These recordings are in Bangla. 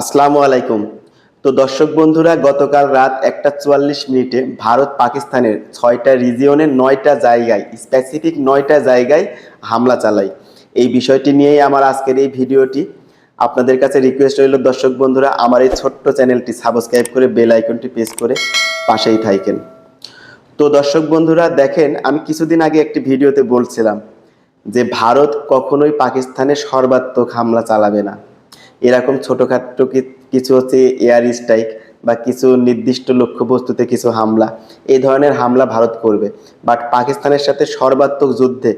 আসসালামু আলাইকুম। তো দর্শক বন্ধুরা, গতকাল রাত একটা চুয়াল্লিশ মিনিটে ভারত পাকিস্তানের ছয়টা রিজিয়নের নয়টা জায়গায় স্পেসিফিক নয়টা জায়গায় হামলা চালায়। এই বিষয়টি নিয়েই আমার আজকের এই ভিডিওটি। আপনাদের কাছে রিকোয়েস্ট রইল দর্শক বন্ধুরা, আমার এই ছোট্ট চ্যানেলটি সাবস্ক্রাইব করে বেল আইকনটি প্রেস করে পাশেই থাকেন। তো দর্শক বন্ধুরা, দেখেন, আমি কিছুদিন আগে একটি ভিডিওতে বলছিলাম যে ভারত কখনোই পাকিস্তানে সর্বাত্মক হামলা চালাবে না। এরকম ছোটোখাটো কিছু হচ্ছে এয়ার স্ট্রাইক বা কিছু নির্দিষ্ট লক্ষ্যবস্তুতে কিছু হামলা। এই ধরনের হামলা ভারত করবে। বাট পাকিস্তানের সাথে সর্বাত্মক যুদ্ধে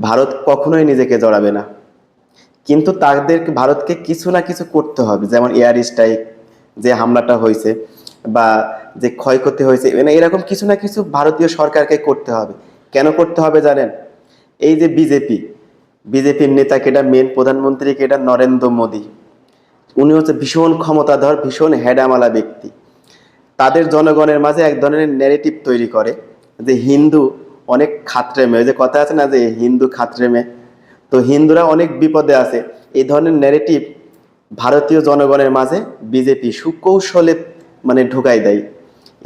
ভারত কখনোই নিজেকে জড়াবে না। কিন্তু তাদের ভারতকে কিছু না কিছু করতে হবে। যেমন এয়ার স্ট্রাইক যে হামলাটা হয়েছে বা যে ক্ষয়ক্ষতি হয়েছে মানে এরকম কিছু না কিছু ভারতীয় সরকারকে করতে হবে। কেন করতে হবে জানেন? এই যে বিজেপি বিজেপির নেতা কেটা মেন প্রধানমন্ত্রী কেটা নরেন্দ্র মোদী। উনি হচ্ছে ভীষণ ক্ষমতাধর, ভীষণ হেডামালা ব্যক্তি। তাদের জনগণের মাঝে এক ধরনের ন্যারেটিভ তৈরি করে যে হিন্দু অনেক খাত্রে মেয়ে যে কথা আছে না যে হিন্দু খাত্রে মেয়ে তো হিন্দুরা অনেক বিপদে আছে। এই ধরনের ন্যারেটিভ ভারতীয় জনগণের মাঝে বিজেপি সুকৌশলে মানে ঢুকাই দেয়।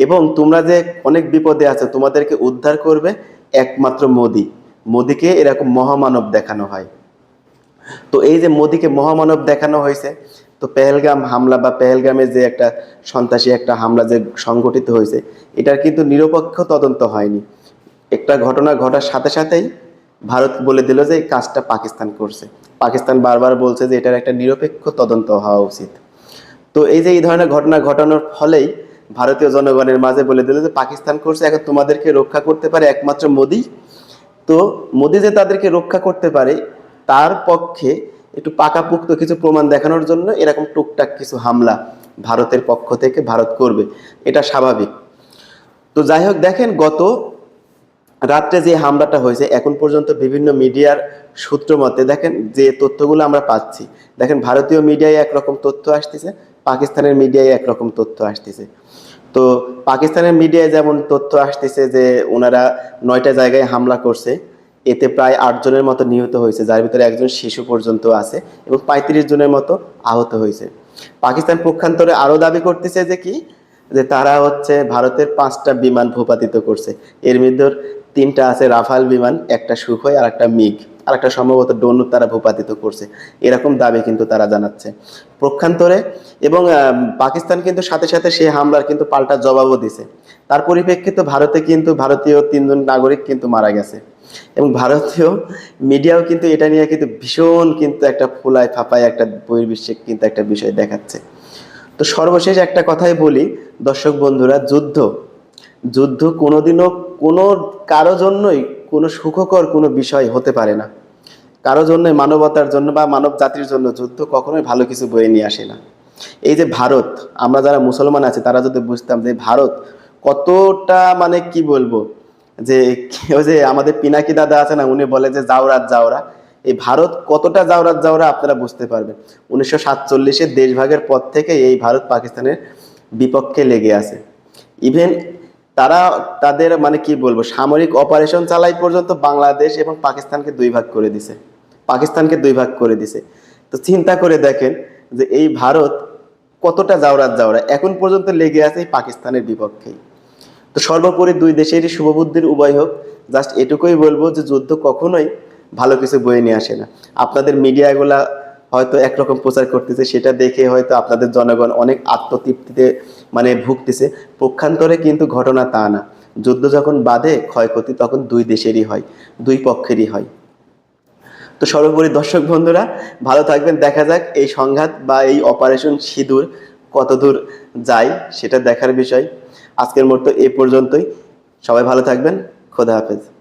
এবং তোমরা যে অনেক বিপদে আছো, তোমাদেরকে উদ্ধার করবে একমাত্র মোদি। মোদিকে এরকম মহামানব দেখানো হয়। তো এই যে মোদিকে মহামানব দেখানো হয়েছে, তো পেহেলগাম হামলা বা পেহেলগামে যে একটা সন্ত্রাসী একটা হামলা যে সংগঠিত হয়েছে, এটার কিন্তু নিরপেক্ষ তদন্ত হয়নি। একটা ঘটনা ঘটার সাথে সাথেই ভারত বলে দিল যে এই কাজটা পাকিস্তান করছে। পাকিস্তান বারবার বলছে যে এটার একটা নিরপেক্ষ তদন্ত হওয়া উচিত। তো এই যে এই ধরনের ঘটনা ঘটানোর ফলেই ভারতীয় জনগণের মাঝে বলে দিল যে পাকিস্তান করছে, এখন তোমাদেরকে রক্ষা করতে পারে একমাত্র মোদি তো মোদি যে তাদেরকে রক্ষা করতে পারে, তার পক্ষে একটু পাকাপোক্ত কিছু প্রমাণ দেখানোর জন্য এরকম টুকটাক কিছু হামলা ভারতের পক্ষ থেকে ভারত করবে, এটা স্বাভাবিক। তো যাই হোক, দেখেন গত রাত্রে যে হামলাটা হয়েছে, এখন পর্যন্ত বিভিন্ন মিডিয়ার সূত্র মতে দেখেন যে তথ্যগুলো আমরা পাচ্ছি। দেখেন ভারতীয় মিডিয়ায় একরকম তথ্য আসতেছে, পাকিস্তানের মিডিয়ায় একরকম তথ্য আসতেছে। তো পাকিস্তানের মিডিয়ায় যেমন তথ্য আসতেছে যে ওনারা নয়টা জায়গায় হামলা করছে, এতে প্রায় আট জনের মতো নিহত হয়েছে, যার ভিতরে একজন শিশু পর্যন্ত আছে এবং পঁয়ত্রিশ জনের মতো আহত হয়েছে। পাকিস্তান পক্ষান্তরে আরও দাবি করতেছে যে কি যে তারা হচ্ছে ভারতের পাঁচটা বিমান ভূপাতিত করছে। এর মধ্যে তিনটা আছে রাফাল বিমান, একটা সুখই আর একটা মিগ। আর একটা সম্ভবত ডোনু তারা ভূপাতিত করছে। এরকম দাবি কিন্তু তারা জানাচ্ছে। পক্ষান্তরে এবং পাকিস্তান কিন্তু সাথে সাথে সে হামলার কিন্তু পাল্টা জবাবও দিছে। তার পরিপ্রেক্ষিতে ভারতে কিন্তু ভারতীয় তিনজন নাগরিক কিন্তু মারা গেছে। এবং ভারতীয় মিডিয়াও কিন্তু এটা নিয়ে কিন্তু ভীষণ কিন্তু একটা ফুলায় ফাঁপায় একটা বহির্বিশ্বে কিন্তু একটা বিষয় দেখাচ্ছে। তো সর্বশেষ একটা কথাই বলি, দর্শক বন্ধুরা, যুদ্ধ। যুদ্ধ কোনোদিনও কোনো কারও জন্যই কোনো সুখকর কোনো বিষয় হতে পারে না। কারও জন্যই মানবতার জন্য বা মানব জাতির জন্য যুদ্ধ কখনোই ভালো কিছু বয়ে নিয়ে আসে না। এই যে ভারত, আমরা যারা মুসলমান আছি, তারা যদি বুঝতাম যে ভারত কতটা মানে কি বলব, যে, ওই যে আমাদের পিনাকি দাদা আছে না, উনি বলে যে জাওরাত জাওরা এই ভারত কতটা জাওরাত জাওরা আপনারা বুঝতে পারবেন। উনিশশো সাতচল্লিশের দেশভাগের পর থেকে এই ভারত পাকিস্তানের বিপক্ষে লেগে আছে। ইভেন তারা তাদের মানে কি বলব, সামরিক অপারেশন চালাই পর্যন্ত বাংলাদেশ এবং পাকিস্তানকে দুই ভাগ করে দিছে। পাকিস্তানকে দুই ভাগ করে দিছে। তো চিন্তা করে দেখেন যে এই ভারত কতটা জাওরাত জাওরা, এখন পর্যন্ত লেগে আছে এই পাকিস্তানের বিপক্ষেই তো সর্বোপরি দুই দেশেরই শুভবুদ্ধির উভয় হোক, জাস্ট এটুকুই বলব যে যুদ্ধ কখনোই ভালো কিছু বয়ে নিয়ে আসে না। আপনাদের মিডিয়াগুলা হয়তো একরকম প্রচার করতেছে, সেটা দেখে হয়তো আপনাদের জনগণ অনেক আত্মতৃপ্তিতে মানে ভুগতেছে। পক্ষান্তরে কিন্তু ঘটনা তা না। যুদ্ধ যখন বাধে ক্ষয়ক্ষতি তখন দুই দেশেরই হয়, দুই পক্ষেরই হয়। তো সর্বোপরি দর্শক বন্ধুরা, ভালো থাকবেন। দেখা যাক এই সংঘাত বা এই অপারেশন সিঁদুর কতদূর যায় সেটা দেখার বিষয়। আজকের মতো এ পর্যন্তই। সবাই ভালো থাকবেন। খোদা হাফেজ।